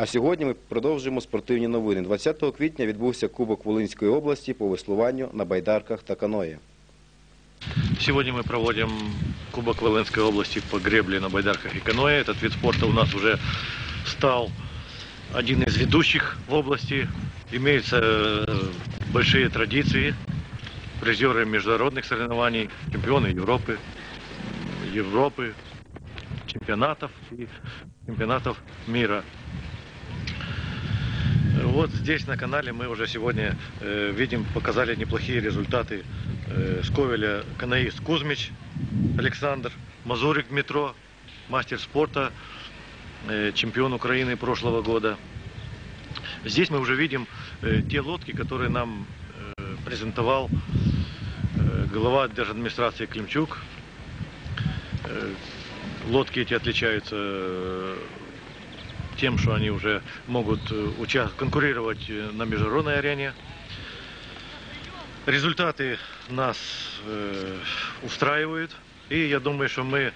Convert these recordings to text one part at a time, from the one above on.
А сьогодні ми продовжуємо спортивні новини. 20 квітня відбувся Кубок Волинської області по веслуванню на байдарках та каної. Сегодня мы проводим Кубок Волынской области по гребле на байдарках и каноэ. Этот вид спорта у нас уже стал один из ведущих в области. Имеются э, большие традиции, призеры международных соревнований, чемпионы Европы, Европы, чемпионатов и чемпионатов мира. Вот здесь на канале мы уже сегодня э, видим, показали неплохие результаты э, с Ковеля канаист Кузьмич Александр, Мазурик Метро, мастер спорта, э, чемпион Украины прошлого года. Здесь мы уже видим э, те лодки, которые нам э, презентовал э, глава держадминистрации Климчук. Э, лодки эти отличаются э, тем, что они уже могут э, конкурировать э, на международной арене. Результаты нас э, устраивают. И я думаю, что мы э,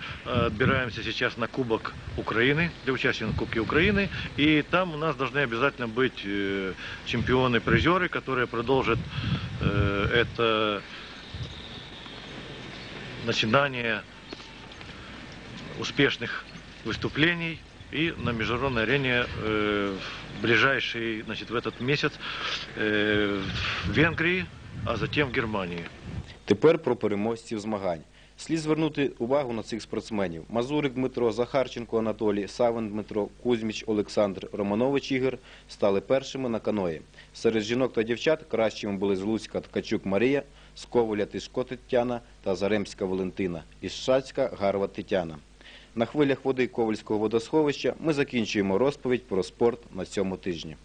отбираемся сейчас на Кубок Украины, для участия на Кубке Украины. И там у нас должны обязательно быть чемпионы-призеры, которые продолжат это начинание успешных выступлений и на международной арене э, в ближайший, значит, в этот месяц э, в Венгрии, а затем в Германии. Тепер про переможців змагань. Слід звернути увагу на цих спортсменів. Мазурик Дмитро, Захарченко Анатолій, Савин Дмитро, Кузьміч Олександр, Романович Ігор стали першими на каної. Серед жінок та дівчат кращими були з Луцька Ткачук Марія, з Коваля Тишко Тетяна та Заремська Валентина, із Шацька Гарва Тетяна. На хвилях води Ковальського водосховища ми закінчуємо розповідь про спорт на цьому тижні.